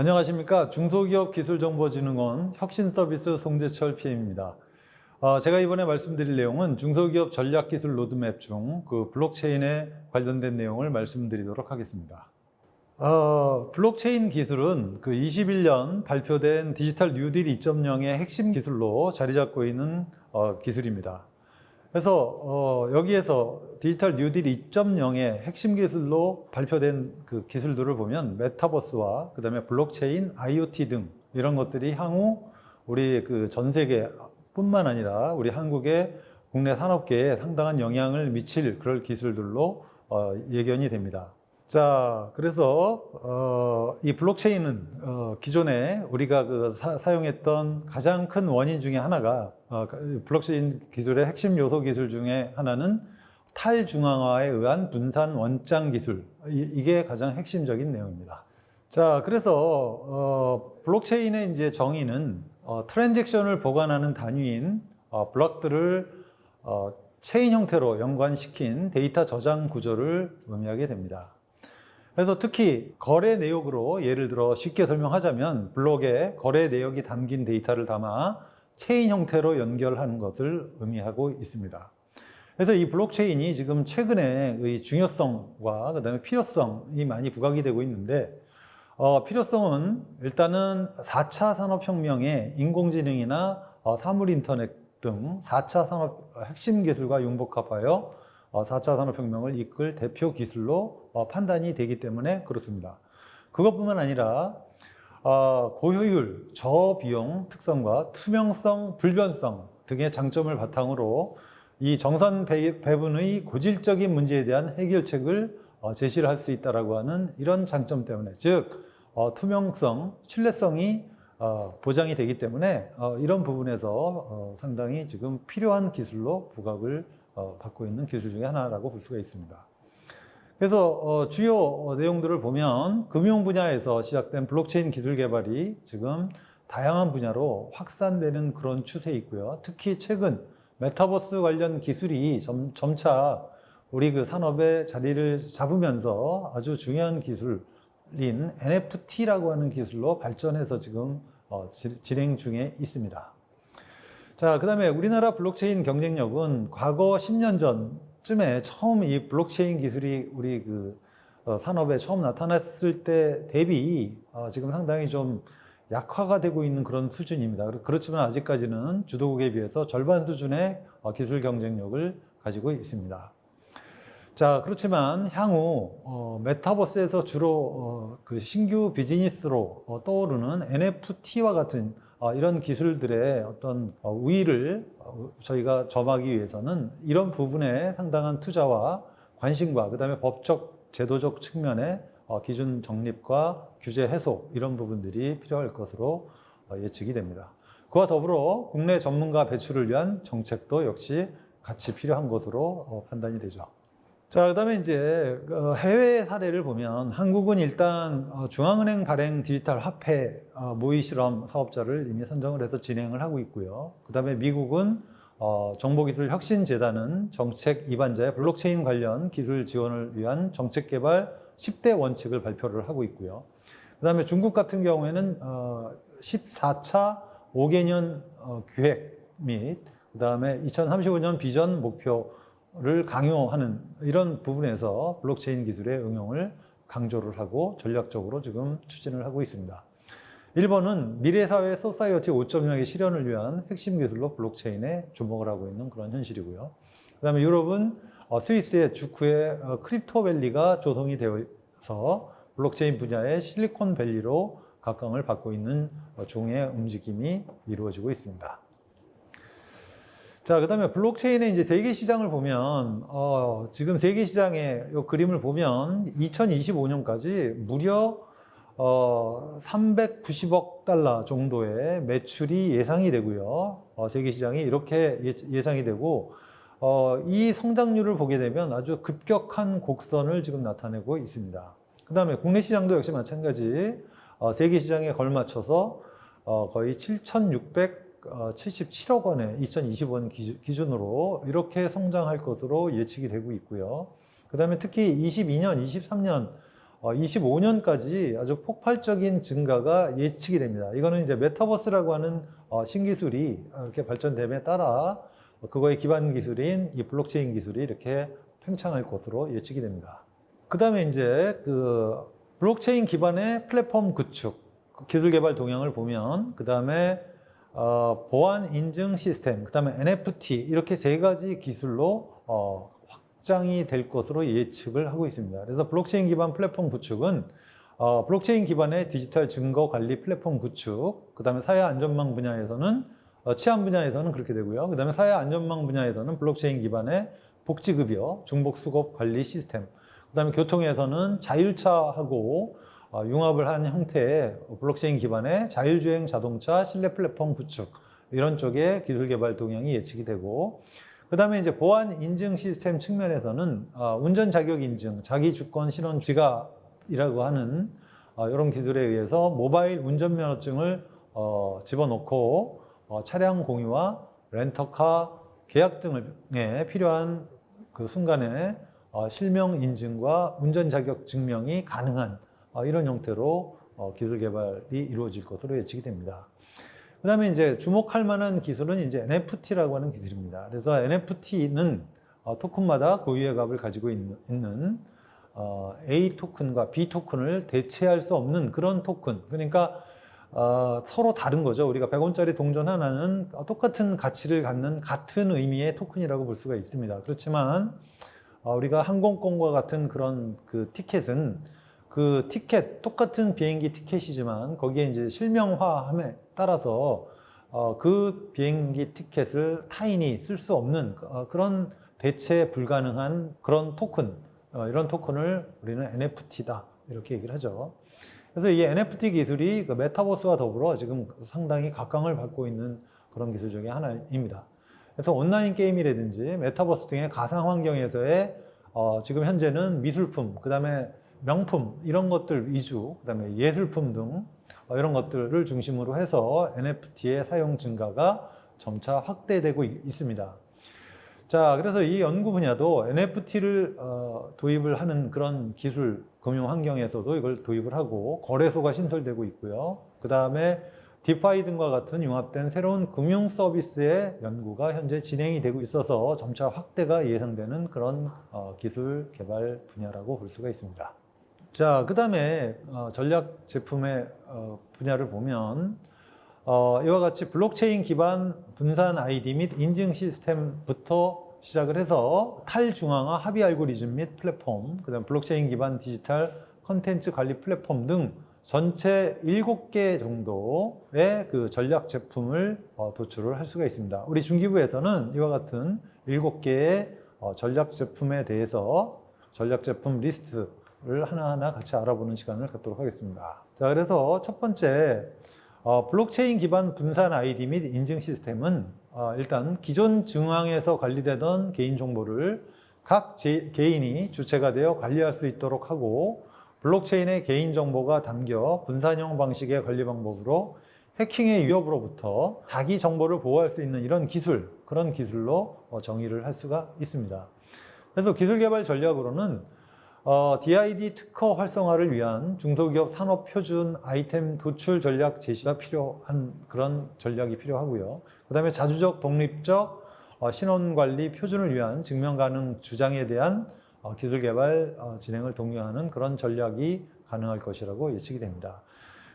안녕하십니까. 중소기업기술정보진흥원 혁신서비스 송재철 PM입니다. 어, 제가 이번에 말씀드릴 내용은 중소기업 전략기술 로드맵 중 그 블록체인에 관련된 내용을 말씀드리도록 하겠습니다. 어, 블록체인 기술은 그 21년 발표된 디지털 뉴딜 2.0의 핵심 기술로 자리 잡고 있는 어, 기술입니다. 그래서 어, 여기에서 디지털 뉴딜 2.0의 핵심 기술로 발표된 그 기술들을 보면 메타버스와 그다음에 블록체인, IoT 등 이런 것들이 향후 우리 그 전 세계뿐만 아니라 우리 한국의 국내 산업계에 상당한 영향을 미칠 그럴 기술들로 어, 예견이 됩니다. 자, 그래서 어, 이 블록체인은 어, 기존에 우리가 그 사, 사용했던 가장 큰 원인 중에 하나가 어, 블록체인 기술의 핵심 요소 기술 중에 하나는 탈중앙화에 의한 분산 원장 기술 이, 이게 가장 핵심적인 내용입니다. 자, 그래서 어, 블록체인의 이제 정의는 어, 트랜잭션을 보관하는 단위인 어, 블록들을 어, 체인 형태로 연관시킨 데이터 저장 구조를 의미하게 됩니다. 그래서 특히 거래 내역으로 예를 들어 쉽게 설명하자면 블록에 거래 내역이 담긴 데이터를 담아 체인 형태로 연결하는 것을 의미하고 있습니다. 그래서 이 블록체인이 지금 최근에 의 중요성과 그다음에 필요성이 많이 부각이 되고 있는데 어, 필요성은 일단은 4차 산업혁명의 인공지능이나 어, 사물인터넷 등 4차 산업 핵심 기술과 융복합하여 어, 4차 산업혁명을 이끌 대표 기술로 어, 판단이 되기 때문에 그렇습니다. 그것뿐만 아니라 어, 고효율, 저비용 특성과 투명성, 불변성 등의 장점을 바탕으로 이 배- 배분의 고질적인 문제에 대한 해결책을 어, 제시를 할 수 있다라고 하는 이런 장점 때문에 즉 어, 투명성, 신뢰성이 어, 보장이 되기 때문에 어, 이런 부분에서 어, 상당히 지금 필요한 기술로 부각을 어, 받고 있는 기술 중에 하나라고 볼 수가 있습니다. 그래서 어, 주요 어, 내용들을 보면 금융 분야에서 시작된 블록체인 기술 개발이 지금 다양한 분야로 확산되는 그런 추세에 있고요. 특히 최근 메타버스 관련 기술이 점, 점차 우리 그 산업에 자리를 잡으면서 아주 중요한 기술인 NFT라고 하는 기술로 발전해서 지금 어, 지- 진행 중에 있습니다. 자, 그 다음에 우리나라 블록체인 경쟁력은 과거 10년 전 쯤에 처음 이 블록체인 기술이 우리 그 어, 산업에 처음 나타났을 때 대비 어, 지금 상당히 좀 약화가 되고 있는 그런 수준입니다. 그렇- 그렇지만 아직까지는 주도국에 비해서 절반 수준의 어, 기술 경쟁력을 가지고 있습니다. 자, 그렇지만 향후 어, 메타버스에서 주로 어, 그 신규 비즈니스로 어, 떠오르는 NFT와 같은 어, 이런 기술들의 어떤 어, 우위를 어, 저희가 점하기 위해서는 이런 부분에 상당한 투자와 관심과 그다음에 법적 제도적 측면의 어, 기준 정립과 규제 해소 이런 부분들이 필요할 것으로 어, 예측이 됩니다. 그와 더불어 국내 전문가 배출을 위한 정책도 역시 같이 필요한 것으로 어, 판단이 되죠. 자, 그다음에 이제 어, 해외 사례를 보면 한국은 일단 어, 중앙은행 발행 디지털 화폐 어, 모의 실험 사업자를 이미 선정을 해서 진행을 하고 있고요. 그다음에 미국은 어, 정보기술 혁신 재단은 정책 입안자의 블록체인 관련 기술 지원을 위한 정책 개발 10대 원칙을 발표를 하고 있고요. 그다음에 중국 같은 경우에는 어, 14차 5개년 어, 기획 및 그다음에 2035년 비전 목표 를 강요하는 이런 부분에서 블록체인 기술의 응용을 강조를 하고 전략적으로 지금 추진을 하고 있습니다. 일본은 미래사회 소사이어티 5.0의 실현을 위한 핵심 기술로 블록체인에 주목을 하고 있는 그런 현실이고요. 그 다음에 유럽은 어, 스위스의 주크의 어, 크립토밸리가 조성이 되어서 블록체인 분야의 실리콘밸리로 각광을 받고 있는 어, 종의 움직임이 이루어지고 있습니다. 자, 그 다음에 블록체인의 이제 세계 시장을 보면, 어, 지금 세계 시장의 이 그림을 보면 2025년까지 무려 어, 390억 달러 정도의 매출이 예상이 되고요. 어, 세계 시장이 이렇게 예- 예상이 되고, 어, 이 성장률을 보게 되면 아주 급격한 곡선을 지금 나타내고 있습니다. 그 다음에 국내 시장도 역시 마찬가지, 어, 세계 시장에 걸맞춰서 어, 거의 7,677억 원의 2025년 기준으로 이렇게 성장할 것으로 예측이 되고 있고요. 그 다음에 특히 22년, 23년 25년까지 아주 폭발적인 증가가 예측이 됩니다. 이거는 이제 메타버스라고 하는 어, 신기술이 이렇게 발전됨에 따라 그거의 기반 기술인 이 블록체인 기술이 이렇게 팽창할 것으로 예측이 됩니다. 그 다음에 이제 그 블록체인 기반의 플랫폼 구축, 그 기술 개발 동향을 보면 그 다음에 어, 보안 인증 시스템, 그 다음에 NFT 이렇게 세 가지 기술로 어, 확장이 될 것으로 예측을 하고 있습니다. 그래서 블록체인 기반 플랫폼 구축은 어, 블록체인 기반의 디지털 증거 관리 플랫폼 구축, 그 다음에 사회 안전망 분야에서는 어, 치안 분야에서는 그렇게 되고요. 그 다음에 사회 안전망 분야에서는 블록체인 기반의 복지급여, 중복 수급 관리 시스템, 그 다음에 교통에서는 자율차하고 어, 융합을 한 형태의 블록체인 기반의 자율주행 자동차 실내 플랫폼 구축 이런 쪽의 기술 개발 동향이 예측이 되고 그 다음에 이제 보안 인증 시스템 측면에서는 어, 운전 자격 인증, 자기 주권 신원 지갑이라고 하는 어, 이런 기술에 의해서 모바일 운전면허증을 어, 집어넣고 어, 차량 공유와 렌터카 계약 등에 필요한 그 순간에 어, 실명 인증과 운전 자격 증명이 가능한 어, 이런 형태로 어, 기술 개발이 이루어질 것으로 예측이 됩니다. 그 다음에 이제 주목할 만한 기술은 이제 NFT라고 하는 기술입니다. 그래서 NFT는 어, 토큰마다 고유의 값을 가지고 있는, 어, A 토큰과 B 토큰을 대체할 수 없는 그런 토큰. 그러니까 어, 서로 다른 거죠. 우리가 100원짜리 동전 하나는 똑같은 가치를 갖는 같은 의미의 토큰이라고 볼 수가 있습니다. 그렇지만 어, 우리가 항공권과 같은 그런 그 티켓은 그 티켓 똑같은 비행기 티켓이지만 거기에 이제 실명화함에 따라서 어, 그 비행기 티켓을 타인이 쓸 수 없는 어, 그런 대체 불가능한 그런 토큰 어, 이런 토큰을 우리는 NFT다 이렇게 얘기를 하죠. 그래서 이 NFT 기술이 그 메타버스와 더불어 지금 상당히 각광을 받고 있는 그런 기술 중에 하나입니다. 그래서 온라인 게임이라든지 메타버스 등의 가상 환경에서의 어, 지금 현재는 미술품, 그 다음에 명품 이런 것들 위주, 그 다음에 예술품 등 어, 이런 것들을 중심으로 해서 NFT의 사용 증가가 점차 확대되고 있- 있습니다. 자, 그래서 이 연구 분야도 NFT를 어, 도입을 하는 그런 기술 금융 환경에서도 이걸 도입을 하고 거래소가 신설되고 있고요. 그 다음에 디파이 등과 같은 융합된 새로운 금융 서비스의 연구가 현재 진행이 되고 있어서 점차 확대가 예상되는 그런 어, 기술 개발 분야라고 볼 수가 있습니다. 자, 그 다음에 어, 전략 제품의 어, 분야를 보면 어, 이와 같이 블록체인 기반 분산 아이디 및 인증 시스템부터 시작을 해서 탈중앙화 합의 알고리즘 및 플랫폼, 그다음 블록체인 기반 디지털 컨텐츠 관리 플랫폼 등 전체 7개 정도의 그 전략 제품을 어, 도출을 할 수가 있습니다. 우리 중기부에서는 이와 같은 7개의 어, 전략 제품에 대해서 전략 제품 리스트 를 하나하나 같이 알아보는 시간을 갖도록 하겠습니다. 자, 그래서 첫 번째 어, 블록체인 기반 분산 아이디 및 인증 시스템은 어, 일단 기존 증항에서 관리되던 개인 정보를 각 제- 개인이 주체가 되어 관리할 수 있도록 하고 블록체인의 개인 정보가 담겨 분산형 방식의 관리 방법으로 해킹의 위협으로부터 자기 정보를 보호할 수 있는 이런 기술, 그런 기술로 어, 정의를 할 수가 있습니다. 그래서 기술 개발 전략으로는 어, DID 특허 활성화를 위한 중소기업 산업 표준 아이템 도출 전략 제시가 필요한 그런 전략이 필요하고요. 그 다음에 자주적 독립적 어, 신원 관리 표준을 위한 증명 가능 주장에 대한 어, 기술 개발 어, 진행을 독려하는 그런 전략이 가능할 것이라고 예측이 됩니다.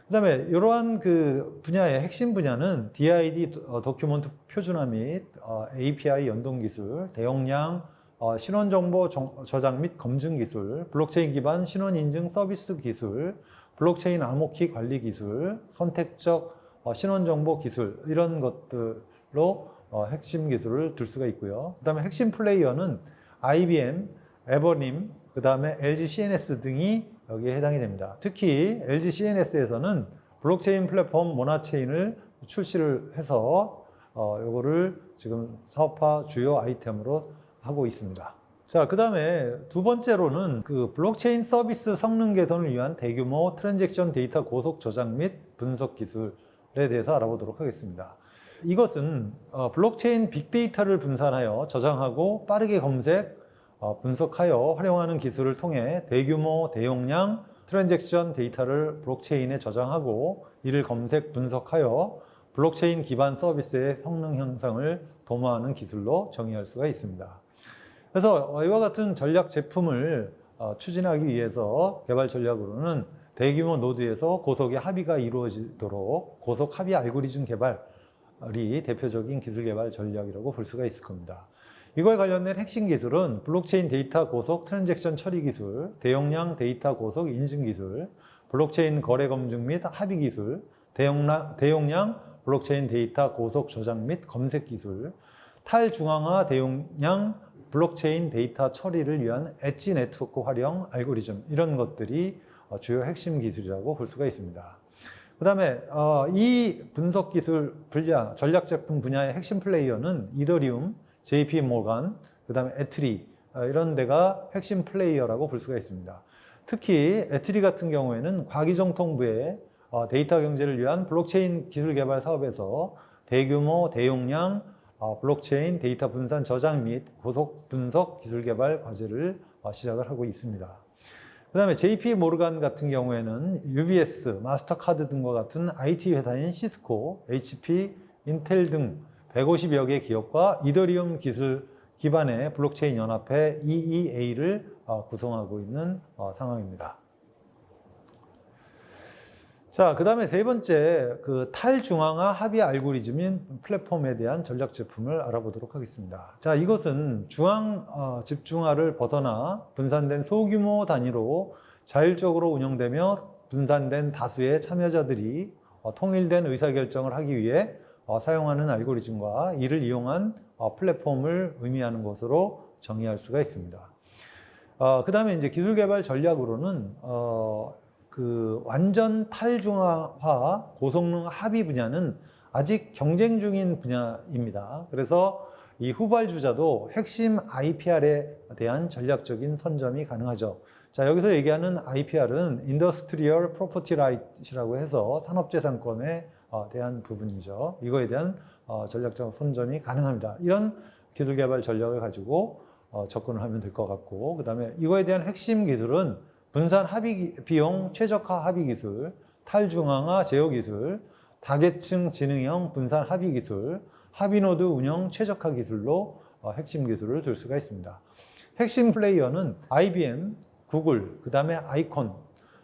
그 다음에 이러한 그 분야의 핵심 분야는 DID 도- 어, 도큐먼트 표준화 및 어, API 연동 기술, 대용량 어, 신원 정보 정- 저장 및 검증 기술, 블록체인 기반 신원 인증 서비스 기술, 블록체인 암호키 관리 기술, 선택적 어, 신원 정보 기술 이런 것들로 어, 핵심 기술을 들 수가 있고요. 그다음에 핵심 플레이어는 IBM, 에버님, 그다음에 LG CNS 등이 여기에 해당이 됩니다. 특히 LG CNS에서는 블록체인 플랫폼 모나체인을 출시를 해서 어, 요거를 지금 사업화 주요 아이템으로 하고 있습니다. 자, 그 다음에 두 번째로는 그 블록체인 서비스 성능 개선을 위한 대규모 트랜잭션 데이터 고속 저장 및 분석 기술에 대해서 알아보도록 하겠습니다. 이것은 어, 블록체인 빅데이터를 분산하여 저장하고 빠르게 검색, 어, 분석하여 활용하는 기술을 통해 대규모, 대용량 트랜잭션 데이터를 블록체인에 저장하고 이를 검색 분석하여 블록체인 기반 서비스의 성능 향상을 도모하는 기술로 정의할 수가 있습니다. 그래서 이와 같은 전략 제품을 어, 추진하기 위해서 개발 전략으로는 대규모 노드에서 고속의 합의가 이루어지도록 고속 합의 알고리즘 개발이 대표적인 기술 개발 전략이라고 볼 수가 있을 겁니다. 이거에 관련된 핵심 기술은 블록체인 데이터 고속 트랜잭션 처리 기술, 대용량 데이터 고속 인증 기술, 블록체인 거래 검증 및 합의 기술, 대용량, 대용량 블록체인 데이터 고속 저장 및 검색 기술, 탈중앙화 대용량 블록체인 데이터 처리를 위한 엣지 네트워크 활용 알고리즘 이런 것들이 어, 주요 핵심 기술이라고 볼 수가 있습니다. 그 다음에 어, 이 분석 기술 분야 전략 제품 분야의 핵심 플레이어는 이더리움, JP 모간, 그 다음에 에트리 어, 이런 데가 핵심 플레이어라고 볼 수가 있습니다. 특히 에트리 같은 경우에는 과기정통부의 어, 데이터 경제를 위한 블록체인 기술 개발 사업에서 대규모 대용량 어, 블록체인 데이터 분산 저장 및 고속 분석 기술 개발 과제를 어, 시작을 하고 있습니다. 그 다음에 JP 모르간 같은 경우에는 UBS, 마스터카드 등과 같은 IT 회사인 시스코, HP, 인텔 등 150여 개 기업과 이더리움 기술 기반의 블록체인 연합회 EEA를 어, 구성하고 있는 어, 상황입니다. 자, 그 다음에 세 번째, 그 탈중앙화 합의 알고리즘인 플랫폼에 대한 전략 제품을 알아보도록 하겠습니다. 자, 이것은 중앙 어, 집중화를 벗어나 분산된 소규모 단위로 자율적으로 운영되며 분산된 다수의 참여자들이 어, 통일된 의사결정을 하기 위해 어, 사용하는 알고리즘과 이를 이용한 어, 플랫폼을 의미하는 것으로 정의할 수가 있습니다. 어, 그 다음에 이제 기술 개발 전략으로는 어, 그 완전 탈중화화 고성능 합의 분야는 아직 경쟁 중인 분야입니다. 그래서 이 후발주자도 핵심 IPR에 대한 전략적인 선점이 가능하죠. 자, 여기서 얘기하는 IPR은 Industrial Property Right이라고 해서 산업재산권에 어, 대한 부분이죠. 이거에 대한 어, 전략적 선점이 가능합니다. 이런 기술 개발 전략을 가지고 어, 접근을 하면 될 것 같고, 그 다음에 이거에 대한 핵심 기술은 분산 합의 비용 최적화 합의 기술, 탈중앙화 제어 기술, 다계층 지능형 분산 합의 기술, 합의 노드 운영 최적화 기술로 어, 핵심 기술을 들 수가 있습니다. 핵심 플레이어는 IBM, 구글, 그 다음에 아이콘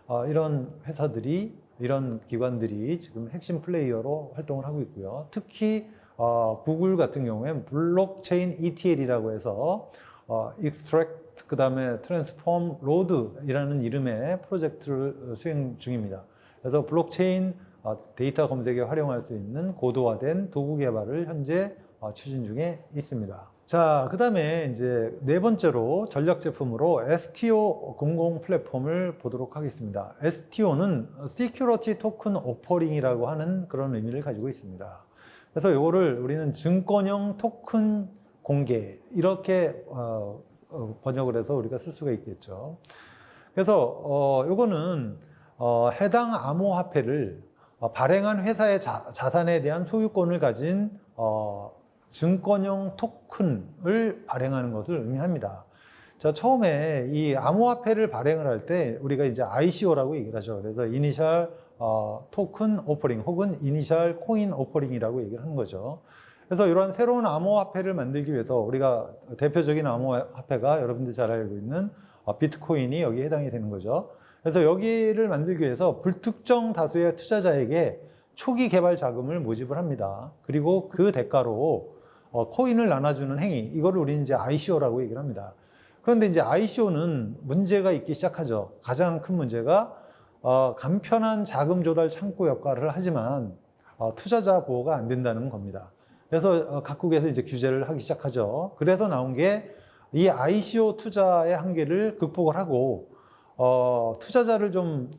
어, 이런 회사들이 이런 기관들이 지금 핵심 플레이어로 활동을 하고 있고요. 특히 어, 구글 같은 경우에 블록체인 ETL이라고 해서 어, extract 그 다음에 transform load이라는 이름의 프로젝트를 수행 중입니다. 그래서 블록체인 어, 데이터 검색에 활용할 수 있는 고도화된 도구 개발을 현재 어, 추진 중에 있습니다. 자, 그 다음에 이제 네 번째로 전략 제품으로 STO 공공 플랫폼을 보도록 하겠습니다. STO는 Security Token Offering이라고 하는 그런 의미를 가지고 있습니다. 그래서 이거를 우리는 증권형 토큰 공개 이렇게 어, 어, 번역을 해서 우리가 쓸 수가 있겠죠. 그래서 어, 이거는 어, 해당 암호화폐를 어, 발행한 회사의 자, 자산에 대한 소유권을 가진 어, 증권형 토큰을 발행하는 것을 의미합니다. 자, 처음에 이 암호화폐를 발행을 할 때 우리가 이제 ICO라고 얘기를 하죠. 그래서 이니셜 어, 토큰 오퍼링 혹은 이니셜 코인 오퍼링이라고 얘기를 하는 거죠. 그래서 이러한 새로운 암호화폐를 만들기 위해서 우리가 대표적인 암호화폐가 여러분들이 잘 알고 있는 어, 비트코인이 여기에 해당이 되는 거죠. 그래서 여기를 만들기 위해서 불특정 다수의 투자자에게 초기 개발 자금을 모집을 합니다. 그리고 그 대가로 어, 코인을 나눠주는 행위, 이거를 우리는 이제 ICO라고 얘기를 합니다. 그런데 이제 ICO는 문제가 있기 시작하죠. 가장 큰 문제가 어, 간편한 자금 조달 창구 역할을 하지만 어, 투자자 보호가 안 된다는 겁니다. 그래서 어, 각국에서 이제 규제를 하기 시작하죠. 그래서 나온 게 이 ICO 투자의 한계를 극복을 하고 어, 투자자를 좀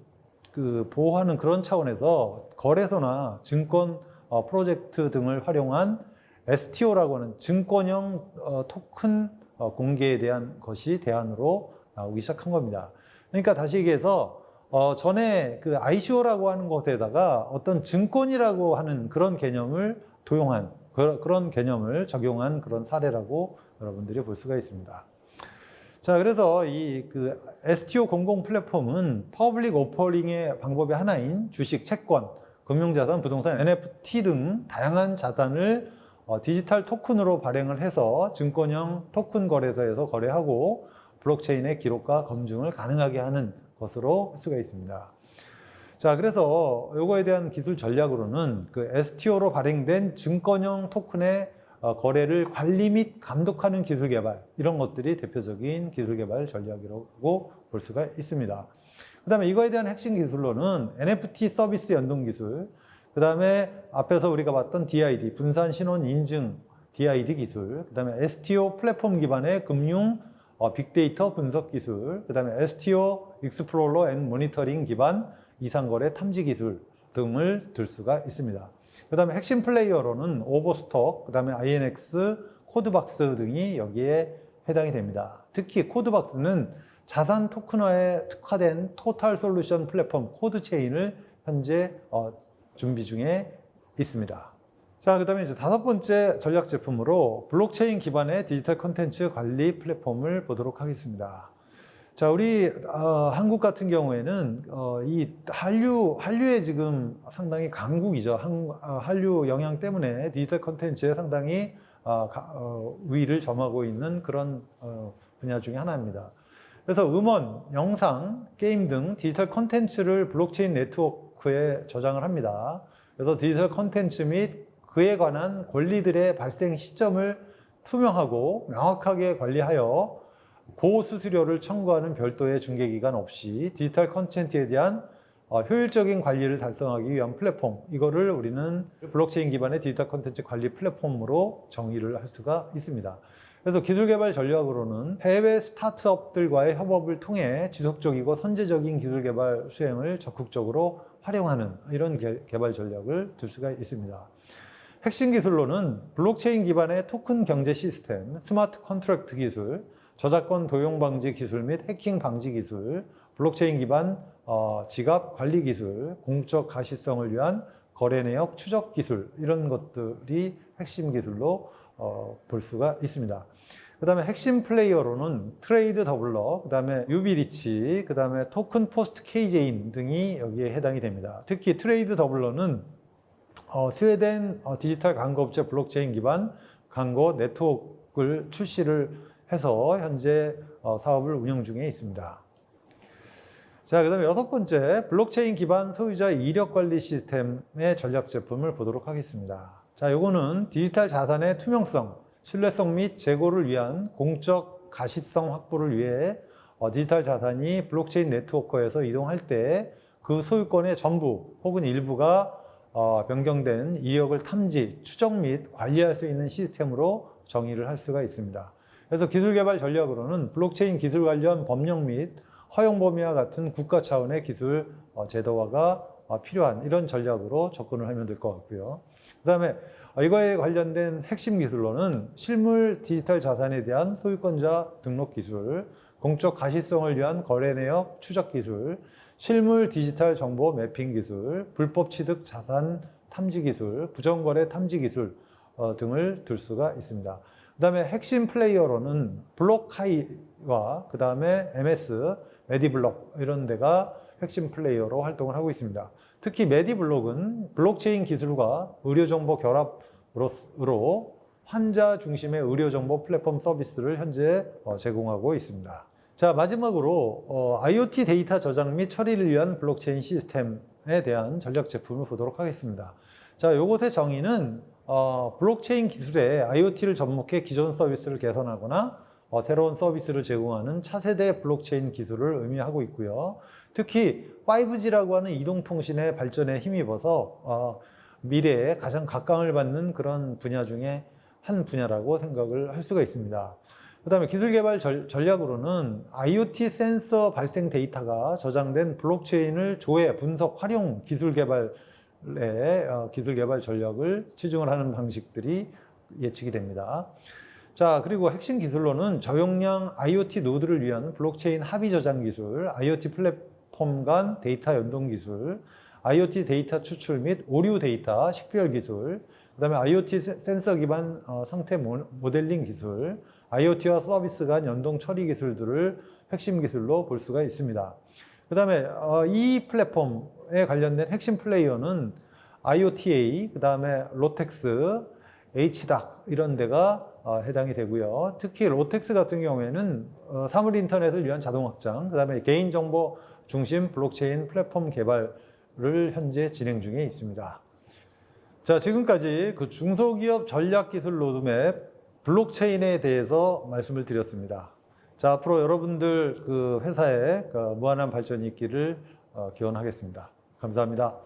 그 보호하는 그런 차원에서 거래소나 증권 어, 프로젝트 등을 활용한 STO라고 하는 증권형 어, 토큰 어, 공개에 대한 것이 대안으로 나오기 시작한 겁니다. 그러니까 다시 얘기해서 어, 전에 그 ICO라고 하는 것에다가 어떤 증권이라고 하는 그런 개념을 도용한 그, 그런 개념을 적용한 그런 사례라고 여러분들이 볼 수가 있습니다. 자, 그래서 이 그 STO 공공 플랫폼은 퍼블릭 오퍼링의 방법의 하나인 주식, 채권, 금융자산, 부동산, NFT 등 다양한 자산을 어, 디지털 토큰으로 발행을 해서 증권형 토큰 거래소에서 거래하고 블록체인의 기록과 검증을 가능하게 하는 것으로 할 수가 있습니다. 자, 그래서 요거에 대한 기술 전략으로는 그 STO로 발행된 증권형 토큰의 어, 거래를 관리 및 감독하는 기술 개발 이런 것들이 대표적인 기술 개발 전략이라고 볼 수가 있습니다. 그다음에 이거에 대한 핵심 기술로는 NFT 서비스 연동 기술, 그다음에 앞에서 우리가 봤던 DID 분산 신원 인증 DID 기술, 그다음에 STO 플랫폼 기반의 금융 어, 빅데이터 분석 기술, 그다음에 STO 익스플로러 앤 모니터링 기반 이상거래 탐지 기술 등을 들 수가 있습니다. 그 다음에 핵심 플레이어로는 오버스톡, 그 다음에 INX, 코드박스 등이 여기에 해당이 됩니다. 특히 코드박스는 자산 토큰화에 특화된 토탈 솔루션 플랫폼 코드 체인을 현재 어, 준비 중에 있습니다. 자, 그 다음에 이제 다섯 번째 전략 제품으로 블록체인 기반의 디지털 콘텐츠 관리 플랫폼을 보도록 하겠습니다. 자, 우리 어, 한국 같은 경우에는 어, 이 한류 한류에 지금 상당히 강국이죠. 한, 어, 한류 영향 때문에 디지털 콘텐츠에 상당히 어, 가, 어, 우위를 점하고 있는 그런 어, 분야 중에 하나입니다. 그래서 음원, 영상, 게임 등 디지털 콘텐츠를 블록체인 네트워크에 저장을 합니다. 그래서 디지털 콘텐츠 및 그에 관한 권리들의 발생 시점을 투명하고 명확하게 관리하여 고수수료를 청구하는 별도의 중개기관 없이 디지털 컨텐츠에 대한 어, 효율적인 관리를 달성하기 위한 플랫폼 이거를 우리는 블록체인 기반의 디지털 컨텐츠 관리 플랫폼으로 정의를 할 수가 있습니다. 그래서 기술 개발 전략으로는 해외 스타트업들과의 협업을 통해 지속적이고 선제적인 기술 개발 수행을 적극적으로 활용하는 이런 개, 개발 전략을 들 수가 있습니다. 핵심 기술로는 블록체인 기반의 토큰 경제 시스템, 스마트 컨트랙트 기술, 저작권 도용 방지 기술 및 해킹 방지 기술, 블록체인 기반 어, 지갑 관리 기술, 공적 가시성을 위한 거래 내역 추적 기술 이런 것들이 핵심 기술로 어, 볼 수가 있습니다. 그 다음에 핵심 플레이어로는 트레이드 더블러, 그 다음에 유비리치, 그 다음에 토큰 포스트 케이제인 등이 여기에 해당이 됩니다. 특히 트레이드 더블러는 어, 스웨덴 어, 디지털 광고업체 블록체인 기반 광고 네트워크를 출시를 해서 현재 어, 사업을 운영 중에 있습니다. 자, 그 다음에 여섯 번째, 블록체인 기반 소유자 이력 관리 시스템의 전략 제품을 보도록 하겠습니다. 자, 요거는 디지털 자산의 투명성, 신뢰성 및 재고를 위한 공적 가시성 확보를 위해 어, 디지털 자산이 블록체인 네트워크에서 이동할 때 그 소유권의 전부 혹은 일부가 어, 변경된 이력을 탐지, 추적 및 관리할 수 있는 시스템으로 정의를 할 수가 있습니다. 그래서 기술 개발 전략으로는 블록체인 기술 관련 법령 및 허용 범위와 같은 국가 차원의 기술 어, 제도화가 어, 필요한 이런 전략으로 접근을 하면 될 것 같고요. 그 다음에 이거에 관련된 핵심 기술로는 실물 디지털 자산에 대한 소유권자 등록 기술, 공적 가시성을 위한 거래 내역 추적 기술, 실물 디지털 정보 매핑 기술, 불법 취득 자산 탐지 기술, 부정거래 탐지 기술 어, 등을 들 수가 있습니다. 그 다음에 핵심 플레이어로는 블록하이와 그 다음에 MS, 메디블록 이런 데가 핵심 플레이어로 활동을 하고 있습니다. 특히 메디블록은 블록체인 기술과 의료정보 결합으로 환자 중심의 의료정보 플랫폼 서비스를 현재 어, 제공하고 있습니다. 자, 마지막으로 어, IoT 데이터 저장 및 처리를 위한 블록체인 시스템에 대한 전략 제품을 보도록 하겠습니다. 자, 요것의 정의는 어, 블록체인 기술에 IoT를 접목해 기존 서비스를 개선하거나 어, 새로운 서비스를 제공하는 차세대 블록체인 기술을 의미하고 있고요. 특히 5G라고 하는 이동통신의 발전에 힘입어서 어, 미래에 가장 각광을 받는 그런 분야 중에 한 분야라고 생각을 할 수가 있습니다. 그 다음에 기술 개발 전, 전략으로는 IoT 센서 발생 데이터가 저장된 블록체인을 조회, 분석, 활용 기술 개발 의 어, 기술 개발 전략을 치중을 하는 방식들이 예측이 됩니다. 자, 그리고 핵심 기술로는 저용량 IoT 노드를 위한 블록체인 합의 저장 기술, IoT 플랫폼 간 데이터 연동 기술, IoT 데이터 추출 및 오류 데이터 식별 기술, 그다음에 IoT 세- 센서 기반 어, 상태 모- 모델링 기술, IoT와 서비스 간 연동 처리 기술들을 핵심 기술로 볼 수가 있습니다. 그 다음에 어, 이 플랫폼에 관련된 핵심 플레이어는 IoTA, 그 다음에 로텍스, HDAC 이런 데가 어, 해당이 되고요. 특히 로텍스 같은 경우에는 어, 사물 인터넷을 위한 자동 확장, 그 다음에 개인 정보 중심 블록체인 플랫폼 개발을 현재 진행 중에 있습니다. 자, 지금까지 그 중소기업 전략 기술 로드맵 블록체인에 대해서 말씀을 드렸습니다. 자, 앞으로 여러분들 그 회사에 그 무한한 발전이 있기를 어, 기원하겠습니다. 감사합니다.